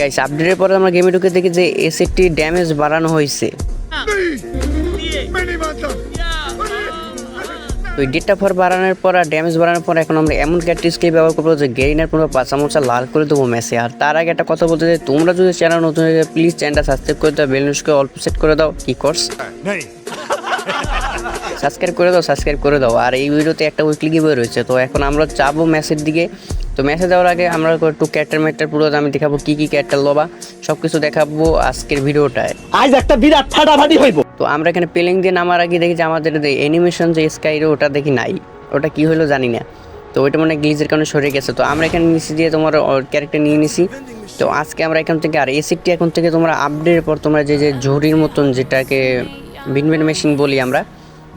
Guys আপডেটের পরে আমরা গেমে ঢুকে দেখি যে এসএটি ড্যামেজ বাড়ানো হয়েছে। তো ডেটটা ফর বাড়ানোর পর আর ড্যামেজ বাড়ানোর পর এখন আমরা এমন ক্যাট স্কিল ব্যবহার করব যে গেরিনার কোনো পাঁচামোচা লাল করে দেবো মেসে আর তার আগে একটা কথা বলতে চাই তোমরা যদি চ্যানেল নতুন হয়ে প্লিজ চ্যানেলটা সাবস্ক্রাইব করে দাও বেলুন্সকে অল্প সেট করে দাও কি কোর্স সাবস্ক্রাইব করে দাও সাবস্ক্রাইব করে দাও। আর এই ভিডিওতে একটা উইকলি গিভ রয়েছে তো এখন আমরা যাব মেসের দিকে। তো ম্যাচে যাওয়ার আগে আমরা একটু ক্যারেক্টার ম্যাক্টার পুরো আমি দেখাবো কি কি ক্যারেক্টার লবা সব কিছু দেখাবো আজকের ভিডিওটায়। আজ একটা বিরাট ফাটাফাটি হইব। তো আমরা এখানে পেলিং দিয়ে নামার আগে দেখি যে আমাদের যে অ্যানিমেশন যে স্কাইরো ওটা দেখি নাই ওটা কি হলো জানি না। তো ওইটা মানে গ্লিজের কারণে সরে গেছে। তো আমরা এখানে নিচে দিয়ে তোমার ক্যারেক্টার নিয়ে নিছি। তো আজকে আমরা এখান থেকে আর এসিটি এখন থেকে তোমরা আপডেটের পর তোমরা যে যে ঝুড়ির মতন যেটাকে বিনবিন মেশিন বলি আমরা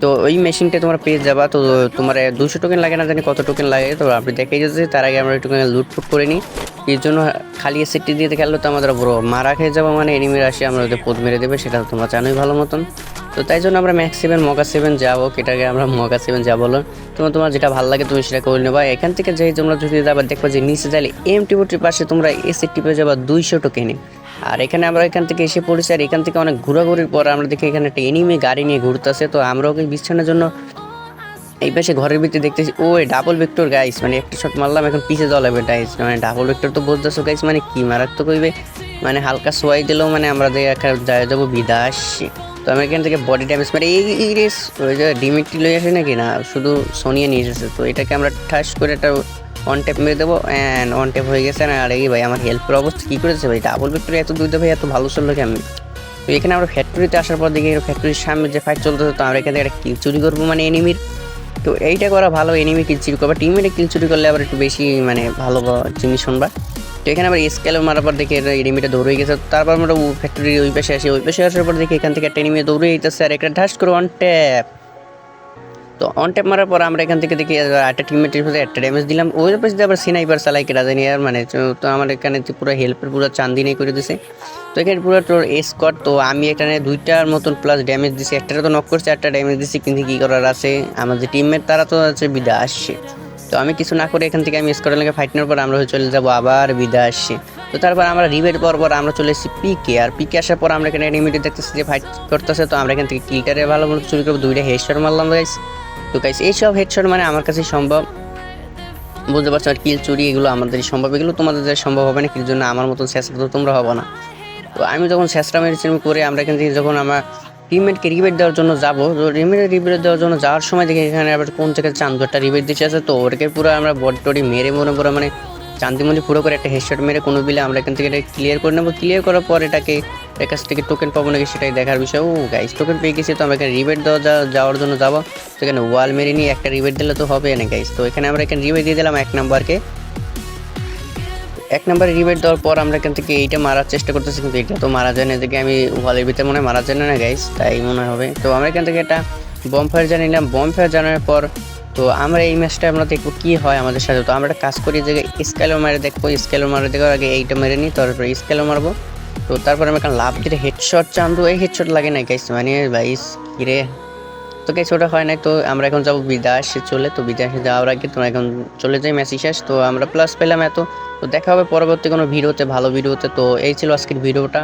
তো ওই মেশিনটা তোমরা পেয়ে যাবা। তো তোমার দুশো টোকেন লাগে না জানি কত টোকেন লাগে, তো আপনি দেখে যাচ্ছে তার আগে আমরা টোকেন লুটফুট করে নিই। এর জন্য খালি এসিটি দিয়ে খেললে তো আমাদের বড় মারা খেয়ে যাব মানে এনিমির আসে, আমরা ওদের পোদ মেরে দেবে, সেটা তোমরা জানোই ভালো মতন। তো তাই জন্য আমরা ম্যাক্স সেভেন মগা সেভেন যাব এটাকে আমরা মগা সেভেন যাব বলো। তোমার তোমার যেটা ভালো লাগে তুমি সেটা করে নেবা। এখান থেকে যেই তোমরা যদি যাবা, দেখবা যে নিচে যাইলে এম টিভিটির পাশে তোমরা এসি টিপে যাবা দুইশো টোকেনে। আর এখানে আমরা এখান থেকে এসে পড়েছি, আর এখান থেকে অনেক ঘোরাঘুরির পর আমরা দেখি এখানে একটা এনিমে গাড়ি নিয়ে ঘুরতেছে। তো আমরা ওকে বিছানার জন্য এই পাশে ঘরের ভিতরে দেখতেছি, ও ডাবল ভেক্টর গাইস মানে একটা শট মারলাম, এখন পিছে যাওয়া লাগবে গাইস মানে ডাবল ভেক্টর তো বলতেছো গাইস মানে কি মারাত্মক হইবে? মানে হালকা সোয়াই দিলেও মানে আমরা যে একটা যায় যাব বিদাস। তো আমি এখান থেকে বডি ড্যামেজ মানে এই রেস ওই যে ডিমিট্রি লই আসে নাকি? না, শুধু সোনিয়া নিয়ে এসেছে। তো এটাকে আমরা ঠাস করে একটা অন ট্যাপ মেরে দেবো অ্যান্ড অন ট্যাপ হয়ে গেছে। না আর এই ভাই, আমার হেল্পের অবস্থা কী করেছে ভাই? ডাবল ভেক্টর এত দুইটা ভাই এত ভালো চলল কেমন? তো এখানে আমরা ফ্যাক্টরিতে আসার পর দেখি ফ্যাক্টরির সামনে যে ফাইট চলতেছে, তো আমরা এখানে একটা কিল চুরি করব মানে এনিমির তো এইটা করা ভালো এনিমি কিল চুরি করবা। টিমমেটে কিল চুরি করলে আবার একটু বেশি মানে ভালো জিনিস শুনবা। তো এখানে আবার স্কেল মারার পর দেখি এনিমিটা দৌড়ে গেছে। তারপর আমরা ফ্যাক্টরির ওই পাশে আসি, ওই পাশে আসার পর দেখি এখান থেকে একটা এনিমি দৌড়ে যেতেছে আর একটা ঢাস করে অন ট্যাপ তো অন ট্যাপ মারার পর আমরা এখান থেকে দেখি একটা টিমমেটের সাথে একটা ড্যামেজ দিলাম। ওই পাশে আবার সিনাইপার চালাই কেটা জানি আর মানে তো- আমার এখানে পুরো হেল্পের পুরো চান্দিনী করে দিছে। তো এখানে পুরো তোর স্কট তো আমি এখানে দুইটার মতন প্লাস ড্যামেজ দিছি একটা তো নক করছে একটা ড্যামেজ দিছি, কিন্তু কী করার আছে? আমাদের টিমমেট তারা তো আছে বিদা আসছে তো আমি কিছু না করে এখান থেকে আমি লাগে ফাইট নেওয়ার পর আমরা চলে যাব আবার বিদা আসছে। তো তারপর আমরা রিভেট পর আমরা চলে এসেছি পিকে আর পিকে আসার পর আমরা এখানে এনিমিটি দেখতেছি যে ফাইট করতেছে, তো আমরা এখান থেকে কিলটারে ভালো মতো চুরি করব, দুইটা হেডশট মারলাম গাইস তো গাইস এইসব হেডশট মানে আমার কাছে সম্ভব। বুঝতে পারছ আর কিল চুরি এগুলো আমাদেরই সম্ভব। এগুলো তোমাদের সম্ভব হবে না কির জন্য আমার মতন শেষ তো তোমরা হবে না। তো আমি যখন শেষটা মেডিসিন করে আমরা এখান থেকে যখন আমার টিমমেটকে রিবেট দেওয়ার জন্য যাব। তো টিমমেটের রিবেট দেওয়ার জন্য যাওয়ার সময় দেখি এখানে আবার কোন জায়গায় চান্দরটা রিবেট দিচ্ছে আছে। তো ওটাকে পুরো আমরা বডি টডি মেরে মনে পুরো মানে চান্দিমন্দি পুরো করে একটা হেডশট মেরে কোনো বিলে আমরা এখান থেকে এটা ক্লিয়ার করে নেব। ক্লিয়ার করার পর এটাকে এর কাছ থেকে টোকেন পাবো নাকি সেটাই দেখার বিষয়। ও গাইস টোকেন পেয়ে গেছি, তো আমরা এখানে রিবেট দেওয়া যাওয়ার জন্য যাব। তো এখানে ওয়াল মেরে নিয়ে একটা রিবেট দিলে তো হবে না গাইস তো এখানে আমরা এখানে রিবেট দিয়ে দিলাম এক নাম্বারকে এক নম্বরে রিবেট দেওয়ার পর আমরা এখান থেকে এইটা মারার চেষ্টা করতেছি, কিন্তু এটা তো মারা যায় না। এদিকে আমি ওয়ালের ভিতরে মনে হয় মারা যায় না গাইস তাই মনে হবে। তো আমরা এখান থেকে একটা বম ফায়ার জানিলাম বম ফায়ার জানার পর তো আমরা এই ম্যাচটা আমরা দেখব কি হয় আমাদের সাথে। তো আমরা একটা কাজ করি যে স্কেলও মারে দেখব। স্কেলও মারে দেখার আগে এইটা মেরে নিই, তারপরে স্কেলও মারবো। তো তারপর আমরা একটা লাভ দিয়ে হেডশট চান্দু এই হেডশট লাগে না গাইস মানে ভাইস কিরে তো গাইস ওটা হয় না তো আমরা এখন যাব বিদেশে চলে। তো বিদেশে যাওয়ার আগে তো এখন চলে যাই মেসি শেষ। তো আমরা প্লাস পেলাম এত। তো দেখা হবে পরবর্তী কোনো ভিডিওতে ভালো ভিডিওতে। তো এই ছিল আজকের ভিডিওটা।